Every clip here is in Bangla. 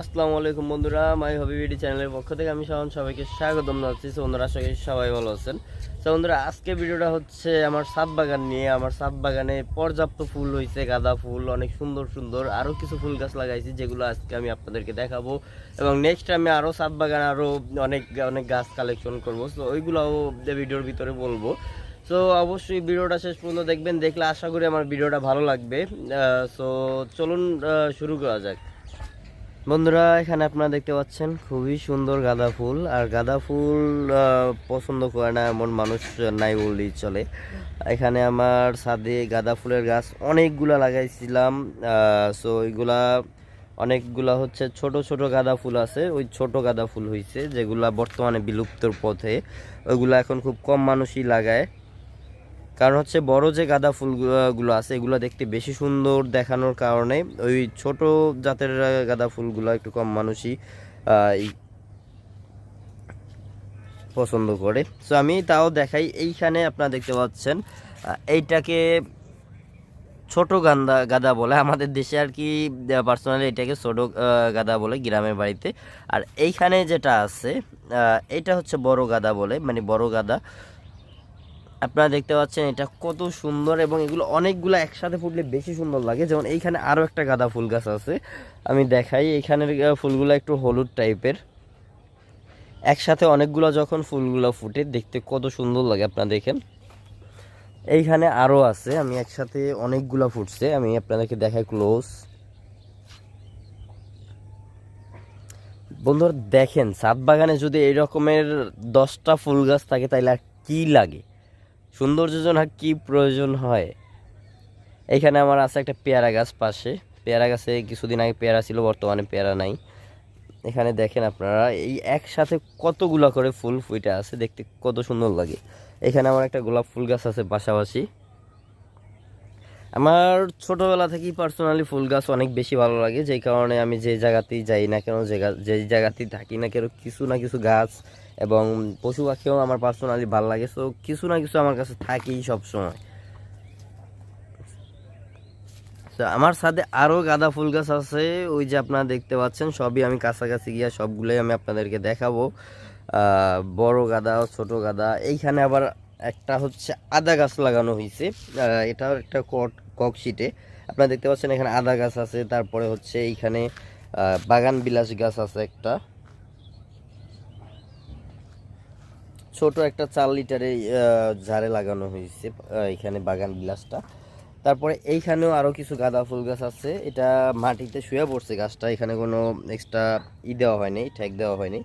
আসসালামু আলাইকুম বন্ধুরা, মাই হবি বিডি চ্যানেলের পক্ষ থেকে আমি শাহন সবাইকে স্বাগতম জানাচ্ছি। বন্ধুরা করি সবাই ভালো আছেন। তো বন্ধুরা, আজকে ভিডিওটা হচ্ছে আমার সাত বাগান নিয়ে। আমার সাত বাগানে পর্যাপ্ত ফুল হয়েছে গাঁদা ফুল, অনেক সুন্দর সুন্দর। আরও কিছু ফুল গাছ লাগাইছি, যেগুলো আজকে আমি আপনাদেরকে দেখাবো। এবং নেক্সট আমি আরও সাত বাগান আরও অনেক অনেক গাছ কালেকশন করব। তো ওইগুলোও ভিডিওর ভিতরে বলব। তো অবশ্যই ভিডিওটা শেষ পর্যন্ত দেখবেন। দেখলে আশা করি আমার ভিডিওটা ভালো লাগবে। সো চলুন শুরু করা যাক। বন্ধুরা, এখানে আপনারা দেখতে পাচ্ছেন খুবই সুন্দর গাঁদা ফুল। আর গাঁদা ফুল পছন্দ করে না এমন মানুষ নাই বললেই চলে। এখানে আমার ছাদে গাঁদা ফুলের গাছ অনেকগুলা লাগাইছিলাম। সো ওইগুলা অনেকগুলা হচ্ছে ছোট ছোট গাঁদা ফুল আছে। ওই ছোট গাঁদা ফুল হয়েছে যেগুলা বর্তমানে বিলুপ্তর পথে। ওইগুলা এখন খুব কম মানুষই লাগায়। কারণ হচ্ছে বড় যে গাঁদা ফুলগুলো আছে, এগুলো দেখতে বেশি সুন্দর দেখানোর কারণে ওই ছোট জাতের গাঁদা ফুলগুলো একটু কম মানুষই পছন্দ করে। তো আমি তাও দেখাই, এইখানে আপনারা দেখতে পাচ্ছেন এইটাকে ছোট গান্দা, গাদা বলে আমাদের দেশে আর কি পার্সোনালি এটাকে ছোট গাদা বলে গ্রামের বাড়িতে। আর এইখানে যেটা আছে এটা হচ্ছে বড় গাদা বলে মানে বড় গাদা। আপনারা দেখতে পাচ্ছেন এটা কত সুন্দর এবং এগুলো অনেকগুলো একসাথে ফুটলে বেশি সুন্দর লাগে। যেমন এইখানে আরও একটা গাঁদা ফুল গাছ আছে। আমি দেখাই এইখানের আহ, ফুলগুলো একটু হলুদ টাইপের। একসাথে অনেকগুলো যখন ফুলগুলো ফুটে দেখতে কত সুন্দর লাগে আপনারা দেখেন। এইখানে আরও আছে আমি একসাথে অনেকগুলো ফুটছে আমি আপনাদেরকে দেখাই ক্লোজ বন্ধুরা দেখেন ছাদ বাগানে যদি এই রকমের দশটা ফুল গাছ থাকে তাহলে আর কী লাগে? সৌন্দর্যের জন্য আর কী প্রয়োজন হয়? এখানে আমার আছে একটা পেয়ারা গাছ পাশে। পেয়ারা গাছে কিছুদিন আগে পেয়ারা ছিল, বর্তমানে পেয়ারা নাই। এখানে দেখেন আপনারা, এই একসাথে কতগুলো করে ফুল ফুটে আছে, দেখতে কত সুন্দর লাগে। এখানে আমার একটা গোলাপ ফুল গাছ আছে পাশাপাশি। আমার ছোটবেলা থেকেই পার্সোনালি ফুল গাছ অনেক বেশি ভালো লাগে যেই কারণে আমি যে জায়গাতেই যাই না কেন, যে গা- যে জায়গাতেই থাকি না কেন, কিছু না কিছু গাছ এবং পশু পাখিও আমার পার্সোনালি ভালো লাগে তো কিছু না কিছু আমার কাছে থাকেই সব সময় তো আমার সাথে আরও গাঁদা ফুল গাছ আছে, ওই যে আপনারা দেখতে পাচ্ছেন, সবই আমি কাছাকাছি গিয়া সবগুলোই আমি আপনাদেরকে দেখাবো। বড় গাঁদা, ছোট গাঁদা, এইখানে আবার একটা হচ্ছে আদা গাছ লাগানো হয়েছে। এটাও একটা কট, কক শিটে। আপনারা দেখতে পাচ্ছেন এখানে আদা গাছ আছে, তারপরে হচ্ছে এইখানে বাগান বিলাস গাছ আছে একটা। ছোট একটা চার লিটারে ঝাড়ে লাগানো হয়েছে এখানে বাগান বিলাসটা তারপরে এইখানেও আরও কিছু গাঁদা ফুল গাছ আছে। এটা মাটিতে শুয়ে পড়ছে গাছটা, এখানে কোনো এক্সট্রা ই দেওয়া হয়নি, ঠেক দেওয়া হয়নি।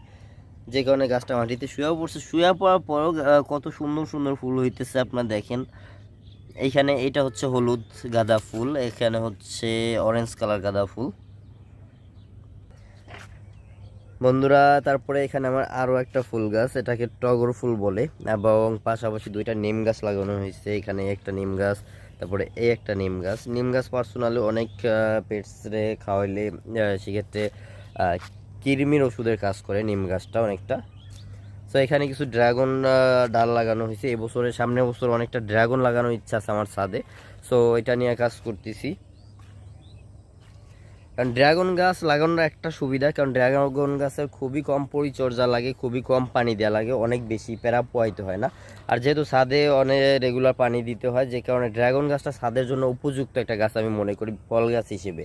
যে কারণে গাছটা মাটিতে শুয়ে পড়ছে। শুয়ে পড়ার পরও কত সুন্দর সুন্দর ফুল হইতেছে আপনারা দেখেন। এইখানে এটা হচ্ছে হলুদ গাঁদা ফুল, এখানে হচ্ছে অরেঞ্জ কালার গাঁদা ফুল। বন্ধুরা, তারপরে এখানে আমার আরও একটা ফুল গাছ, এটাকে টগর ফুল বলে, এবং পাশাপাশি দুইটা নিম গাছ লাগানো হয়েছে। এখানে একটা নিম গাছ, তারপরে এই একটা নিম গাছ। নিম গাছ পার্সোনালি অনেক পেটসরে খাওয়াইলে সেক্ষেত্রে কৃমির ওষুধের কাজ করে নিম গাছটা অনেকটা। তো এখানে কিছু ড্রাগন ডাল লাগানো হয়েছে। এবছরের সামনে বছর অনেকটা ড্রাগন লাগানোর ইচ্ছা আছে আমার ছাদে। সো এটা নিয়ে কাজ করতেছি। কারণ ড্রাগন গাছ লাগানোর একটা সুবিধা, কারণ ড্রাগন গাছের খুবই কম পরিচর্যা লাগে, খুবই কম পানি দেওয়া লাগে, অনেক বেশি প্যারা পোয়াইতে হয় না। আর যেহেতু ছাদে অনেক রেগুলার পানি দিতে হয়, যে কারণে ড্রাগন গাছটা ছাদের জন্য উপযুক্ত একটা গাছ আমি মনে করি, ফল গাছ হিসেবে।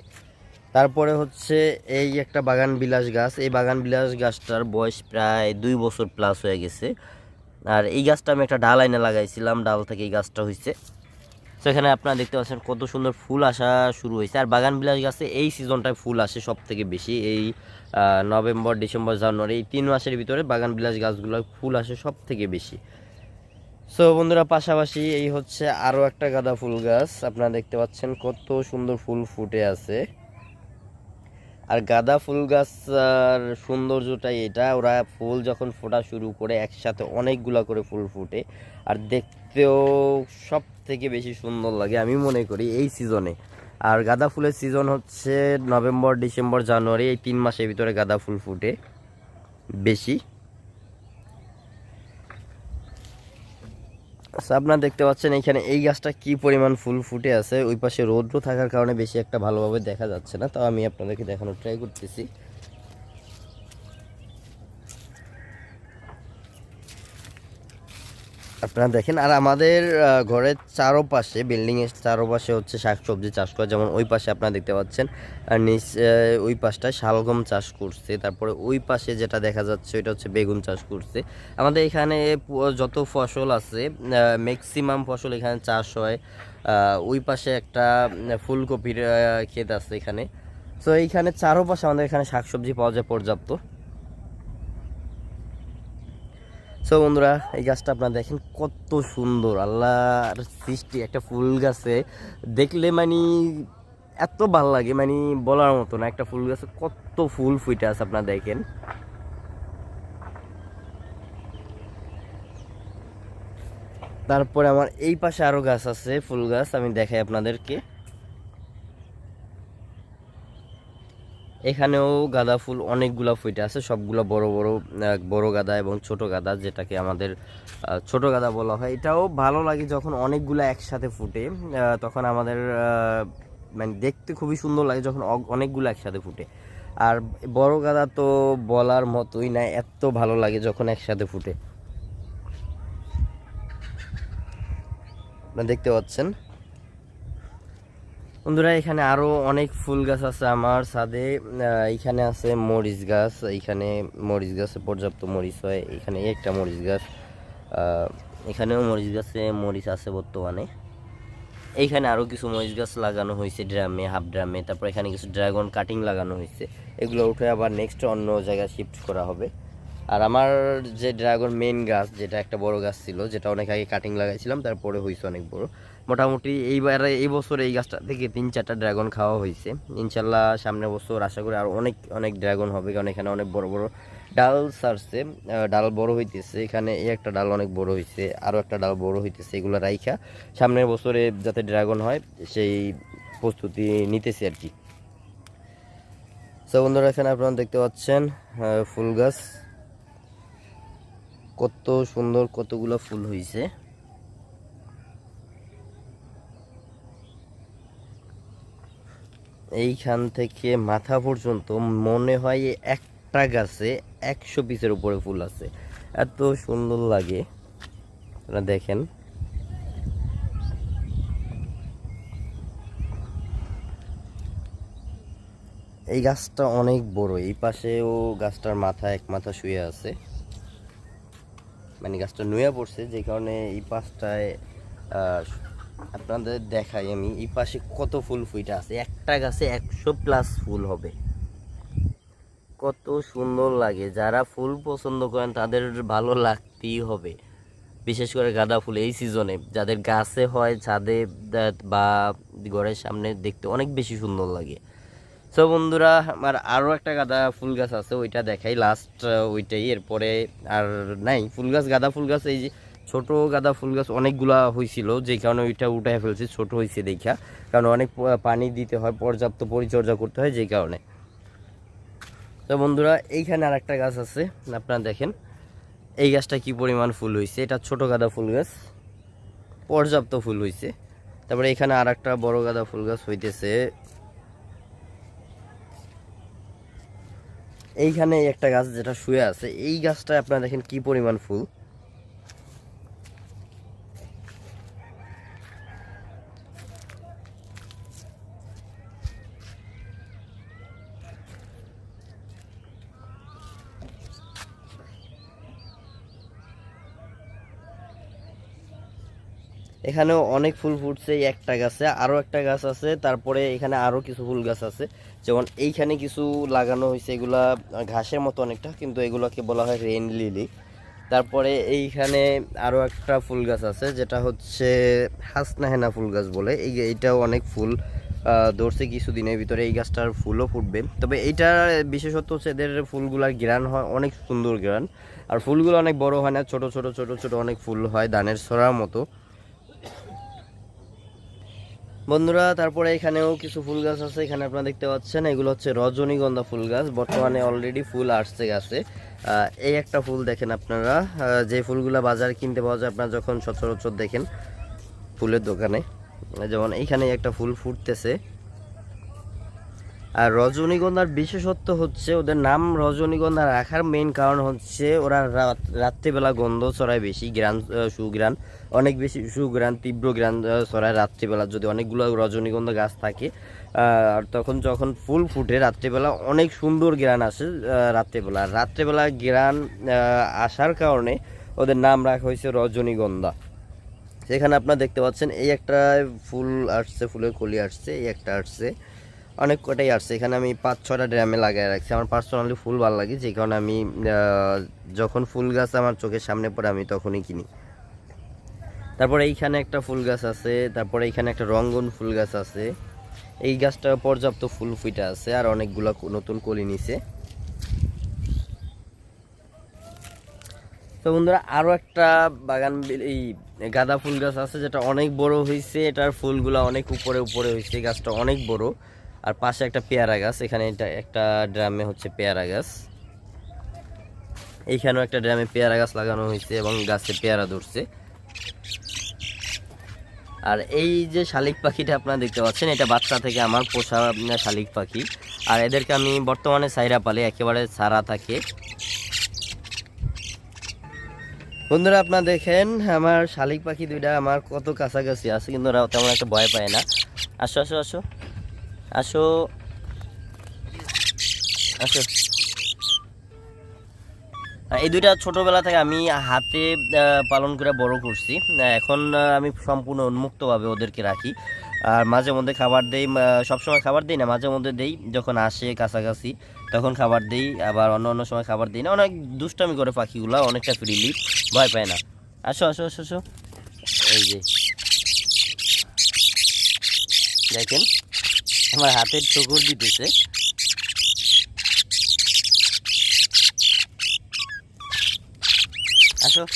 তারপরে হচ্ছে এই একটা বাগান বিলাস গাছ, এই বাগান বিলাস গাছটার বয়স প্রায় দুই বছর প্লাস হয়ে গেছে। আর এই গাছটা আমি একটা ডাল আইনে লাগাইছিলাম, ডাল থেকে এই গাছটা হয়েছে তো এখানে আপনারা দেখতে পাচ্ছেন কত সুন্দর ফুল আসা শুরু হয়েছে। আর বাগান বিলাস গাছে এই সিজনটায় ফুল আসে সব থেকে বেশি। এই নভেম্বর, ডিসেম্বর, জানুয়ারি, এই তিন মাসের ভিতরে বাগান বিলাস গাছগুলো ফুল আসে সব থেকে বেশি। সো বন্ধুরা, পাশাপাশি এই হচ্ছে আরও একটা গাঁদা ফুল গাছ। আপনারা দেখতে পাচ্ছেন কত সুন্দর ফুল ফুটে আছে। আর গাঁদা ফুল গাছার সৌন্দর্যটাই এটা। ওরা ফুল যখন ফোটা শুরু করে একসাথে অনেকগুলা করে ফুল ফুটে। আর দেখতেও সব থেকে বেশি সুন্দর লাগে আমি মনে করি এই সিজনে আর গাঁদা ফুলের সিজন হচ্ছে নভেম্বর ডিসেম্বর জানুয়ারি এই তিন মাসের ভিতরে গাঁদা ফুল ফুটে বেশি। আচ্ছা, আপনারা দেখতে পাচ্ছেন এখানে এই গাছটা কি পরিমাণ ফুল ফুটে আছে? ওই পাশে রৌদ্র থাকার কারণে বেশি একটা ভালোভাবে দেখা যাচ্ছে না তাও আমি আপনাদেরকে দেখানোর ট্রাই করতেছি। আপনারা দেখেন, আর আমাদের ঘরের চারোপাশে বিল্ডিং এর চারোপাশে হচ্ছে শাকসবজি চাষ করা। যেমন ওই পাশে আপনারা দেখতে পাচ্ছেন, আর নিচ ওই পাশটায় শালগম চাষ করছে। তারপরে ওই পাশে যেটা দেখা যাচ্ছে, ওইটা হচ্ছে বেগুন চাষ করছে। আমাদের এখানে যত ফসল আছে ম্যাক্সিমাম ফসল এখানে চাষ হয় ওই পাশে একটা ফুলকপির ক্ষেত আছে এখানে। তো এইখানে চারোপাশে আমাদের এখানে শাকসবজি পাওয়া যায় পর্যাপ্ত। সো বন্ধুরা, এই গাছটা আপনারা দেখেন কত সুন্দর। আল্লাহর সৃষ্টি, একটা ফুল গাছে। দেখলে মানে এত ভালো লাগে মানে বলার মতো না, একটা ফুল গাছে কত ফুল ফুটে আছে আপনারা দেখেন। তারপরে আমার এই পাশে আরও গাছ আছে, ফুল গাছ, আমি দেখাই আপনাদেরকে। এখানেও গাঁদা ফুল অনেকগুলা ফুটে আছে, সবগুলো বড় বড় বড় গাঁদা এবং ছোট গাঁদা, যেটাকে আমাদের ছোট গাঁদা বলা হয়। এটাও ভালো লাগে যখন অনেকগুলো একসাথে ফুটে তখন আমাদের মানে দেখতে খুবই সুন্দর লাগে যখন অনেকগুলো একসাথে ফুটে। আর বড় গাঁদা তো বলার মতোই না, এত ভালো লাগে যখন একসাথে ফুটে। দেখতে পাচ্ছেন? বন্ধুরা এখানে আরও অনেক ফুল গাছ আছে আমার ছাদে। আহ, এইখানে আছে মরিচ গাছ এইখানে মরিচ গাছে পর্যাপ্ত মরিচ হয় এখানে একটা মরিচ গাছ। এখানেও মরিচ গাছে মরিচ আছে বর্তমানে। এইখানে আরও কিছু মরিচ গাছ লাগানো হয়েছে ড্রামে হাফ ড্রামে তারপর এখানে কিছু ড্রাগন কাটিং লাগানো হয়েছে। এগুলো উঠে আবার নেক্সট অন্য জায়গায় শিফট করা হবে। আর আমার যে ড্রাগন মেন গাছ যেটা একটা বড় গাছ ছিল যেটা অনেক আগে কাটিং লাগাইছিলাম তারপরে হয়েছে অনেক বড়। মোটামুটি এইবারে এই বছর এই গাছটা থেকে তিন চারটা ড্রাগন খাওয়া হয়েছে। ইনশাল্লাহ সামনের বছর আশা করি আর অনেক অনেক ড্রাগন হবে, কারণ এখানে অনেক বড় বড় ডাল সারছে। ডাল বড় হইতেছে, এখানে এই একটা ডাল অনেক বড় হয়েছে আরও একটা ডাল বড় হইতেছে, এগুলো রাইখা সামনের বছরে যাতে ড্রাগন হয়, সেই প্রস্তুতি নিতেছি আর কি। তো বন্ধুরা, এখানে আপনারা দেখতে পাচ্ছেন ফুল গাছ। কত সুন্দর, কতগুলো ফুল হয়েছে এইখান থেকে মাথা পর্যন্ত মনে হয় একটা গাছে একশো পিসের উপরে ফুল আছে। এত সুন্দর লাগে। আপনারা দেখেন। এই গাছটা অনেক বড়। এই পাশেও গাছটার মাথা এক মাথা শুয়ে আছে। মানে গাছটা নুয়ে পড়ছে, যে কারণে এই পাশটায় আপনাদের দেখাই আমি, এই পাশে কত ফুল ফুইটা আছে। একটা গাছে একশো প্লাস ফুল হবে। কত সুন্দর লাগে। যারা ফুল পছন্দ করেন, তাদের ভালো লাগতেই হবে। বিশেষ করে গাঁদা ফুল এই সিজনে যাদের গাছে হয়, ছাদে বা ঘরের সামনে দেখতে অনেক বেশি সুন্দর লাগে। সো বন্ধুরা, আমার আরও একটা গাঁদা ফুল গাছ আছে, ওইটা দেখাই। লাস্ট ওইটাই। এরপরে আর নাই, ফুল গাছ, গাঁদা ফুল গাছ, এই যে ছোট গাঁদা ফুল গাছ অনেকগুলা হয়েছিল যে কারণে ওইটা উঠায় ফেলছি, ছোট হয়েছে দেখা কারণ অনেক পানি দিতে হয়, পর্যাপ্ত পরিচর্যা করতে হয় যে কারণে। তো বন্ধুরা, এইখানে আর একটা গাছ আছে, আপনারা দেখেন। এই গাছটা কি পরিমাণ ফুল হয়েছে এটা ছোট গাঁদা ফুল গাছ, পর্যাপ্ত ফুল হয়েছে তারপরে এখানে আর একটা বড় গাঁদা ফুল গাছ হইতেছে। এইখানে একটা গাছ যেটা শুয়ে আছে, এই গাছটা আপনারা দেখেন কি পরিমাণ ফুল। এখানেও অনেক ফুল ফুটছে, এই একটা গাছে। আরও একটা গাছ আছে, তারপরে এখানে আরও কিছু ফুল গাছ আছে। যেমন এইখানে কিছু লাগানো হয়েছে, এগুলা ঘাসের মতো অনেকটা, কিন্তু এগুলোকে বলা হয় রেন লিলি। তারপরে এইখানে আরও একটা ফুল গাছ আছে, যেটা হচ্ছে হাসনাহেনা ফুল গাছ বলে। এই এইটাও অনেক ফুল ধরছে কিছুদিনের ভিতরে এই গাছটার ফুলও ফুটবে। তবে এইটার বিশেষত্ব হচ্ছে এদের ফুলগুলার গ্রান হয়, অনেক সুন্দর গ্রান। আর ফুলগুলো অনেক বড় হয় না, ছোট ছোট ছোট ছোট অনেক ফুল হয়, ধানের ছড়ার মতো। বন্ধুরা, তারপরে এখানেও কিছু ফুল গাছ আছে, এখানে আপনারা দেখতে পাচ্ছেন। এগুলো হচ্ছে রজনীগন্ধা ফুল গাছ। বর্তমানে অলরেডি ফুল আসছে গাছে। এই একটা ফুল দেখেন আপনারা। যে ফুলগুলা বাজারে কিনতে পাওয়া যায়, আপনারা যখন সচরাচর দেখেন ফুলের দোকানে। যেমন এইখানে একটা ফুল ফুটতেছে। আর রজনীগন্ধার বিশেষত্ব হচ্ছে ওদের নাম রজনীগন্ধা রাখার মেইন কারণ হচ্ছে ওরা রাত- রাত্রিবেলা গন্ধ ছড়ায় বেশি, গ্রান সুগ্রান অনেক বেশি সুগ্রান তীব্র গ্রান ছড়ায় রাত্রিবেলা। যদি অনেকগুলো রজনীগন্ধা গাছ থাকে আর তখন যখন ফুল ফুটে রাত্রিবেলা অনেক সুন্দর গ্রান আসে রাত্রিবেলা। রাত্রিবেলা গ্রান আসার কারণে ওদের নাম রাখা হয়েছে রজনীগন্ধা। সেখানে আপনারা দেখতে পাচ্ছেন, এই একটা ফুল আসছে, ফুলের কলি আসছে, এই একটা আসছে। অনেক কটাই আসছে। এখানে আমি পাঁচ, ছটা ড্রামে লাগাই রাখছি। আমার পার্সোনালি ফুল ভালো লাগে, যে কারণে আমি যখন ফুল গাছ আমার চোখের সামনে পড়ে, আমি তখনই কিনি। তারপরে এইখানে একটা ফুল গাছ আছে, তারপরে এইখানে একটা রঙ্গন ফুল গাছ আছে। এই গাছটা পর্যাপ্ত ফুল ফুইটা আছে, আর অনেকগুলো নতুন কলি নিছে। তো বন্ধুরা আরও একটা বাগান এই গাঁদা ফুল গাছ আছে, যেটা অনেক বড় হয়েছে এটার ফুলগুলো অনেক উপরে উপরে হয়েছে গাছটা অনেক বড়। আর পাশে একটা পেয়ারা গাছ, এখানে এটা একটা ড্রামে হচ্ছে পেয়ারা গাছ। এইখানেও একটা ড্রামে পেয়ারা গাছ লাগানো হয়েছে এবং গাছে পেয়ারা ধরছে। আর এই যে শালিক পাখিটা আপনারা দেখতে পাচ্ছেন, এটা বাচ্চা থেকে আমার পোষা শালিক পাখি। আর এদেরকে আমি বর্তমানে সাইরা পালি, একেবারে সারা থাকে। বন্ধুরা, আপনারা দেখেন, আমার শালিক পাখি দুইটা আমার কত কাছাকাছি আছে, কিন্তু ওরা তেমন একটা ভয় পায় না। আসো আসো আসো। আসো। আসো। এই দুইটা ছোটবেলা থেকে আমি হাতে পালন করে বড় করছি। এখন আমি সম্পূর্ণ উন্মুক্তভাবে ওদেরকে রাখি। আর মাঝে মধ্যে খাবার দেই সবসময় খাবার দিই না, মাঝে মধ্যে দেই। যখন আসে কাছাকাছি, তখন খাবার দিই। আবার অন্য অন্য সময় খাবার দিই না। অনেক দুষ্টামি করে পাখিগুলো, অনেকটা ফ্রিলি ভয় পায় না। আসো আসো আসো আসো। এই যে। দেখেন। আমার হাতের ঠোকর দিতেছে। আসো।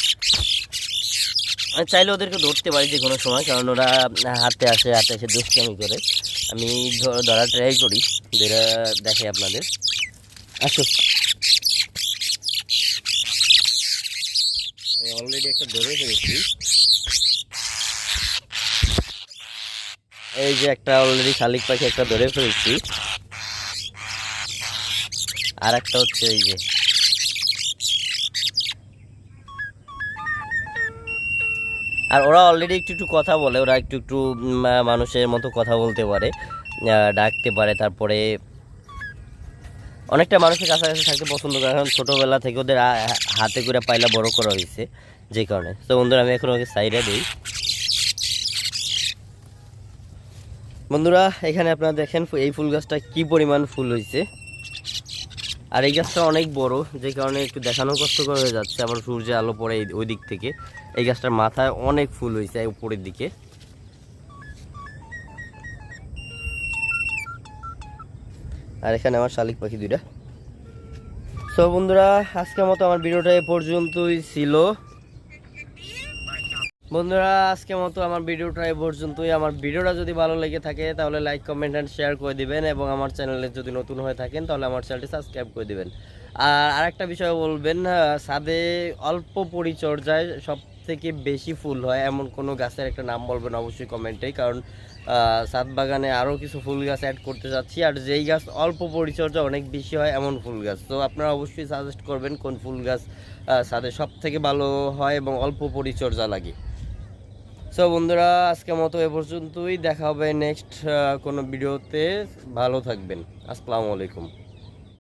চাইলে ওদেরকে ধরতে পারি যে কোনো সময়, কারণ ওরা হাতে আসে, হাতে এসে দুষ্টামি করে। আমি ধ- ধরার ট্রাই করি যেটা দেখে আপনাদের। আসো। আমি অলরেডি একটা ধরে ফেলেছি। এই যে একটা অলরেডি শালিক পাখি একটা ধরে ফেলেছি। আর একটা হচ্ছে এই যে। আর ওরা অলরেডি একটু একটু কথা বলে, ওরা একটু একটু মানুষের মতো কথা বলতে পারে ডাকতে পারে, তারপরে অনেকটা মানুষের কাছাকাছি থাকতে পছন্দ করে, কারণ ছোটোবেলা থেকে ওদের হাতে করে পাইলা বড় করা হয়েছে, যে কারণে। তো বন্ধুরা, আমি এখন ওকে সাইডে দিই। বন্ধুরা, এখানে আপনারা দেখেন এই ফুল গাছটা কি পরিমাণ ফুল হয়েছে আর এই গাছটা অনেক বড়, যে কারণে একটু দেখানো কষ্টকর হয়ে যাচ্ছে, আবার সূর্যের আলো পড়ে ওই দিক থেকে। এই গাছটার মাথায় অনেক ফুল হয়েছে উপরের দিকে। আর এখানে আমার শালিক পাখি দুইটা। তো বন্ধুরা, আজকের মতো আমার ভিডিওটা এ পর্যন্তই ছিল। বন্ধুরা, আজকে মতো আমার ভিডিওটা এ পর্যন্তই। আমার ভিডিওটা যদি ভালো লেগে থাকে, তাহলে লাইক কমেন্ট অ্যান্ড শেয়ার করে দিবেন এবং আমার চ্যানেলে যদি নতুন হয়ে থাকেন, তাহলে আমার চ্যানেলটি সাবস্ক্রাইব করে দিবেন। আর আরেকটা বিষয় বলবেন সাদে অল্প পরিচর্যায় সব থেকে বেশি ফুল হয় এমন কোনো গাছের একটা নাম বলবেন অবশ্যই কমেন্টে কারণ ছাদ বাগানে আরও কিছু ফুল গাছ অ্যাড করতে চাচ্ছি আর যেই গাছ অল্প পরিচর্যা অনেক বেশি হয় এমন ফুল গাছ। তো আপনারা অবশ্যই সাজেস্ট করবেন কোন ফুল গাছ সাদে সব থেকে ভালো হয় এবং অল্প পরিচর্যা লাগে। সো বন্ধুরা, আজকের মতো এ পর্যন্তই। দেখা হবে নেক্সট কোনো ভিডিওতে ভালো থাকবেন। আসসালামু আলাইকুম।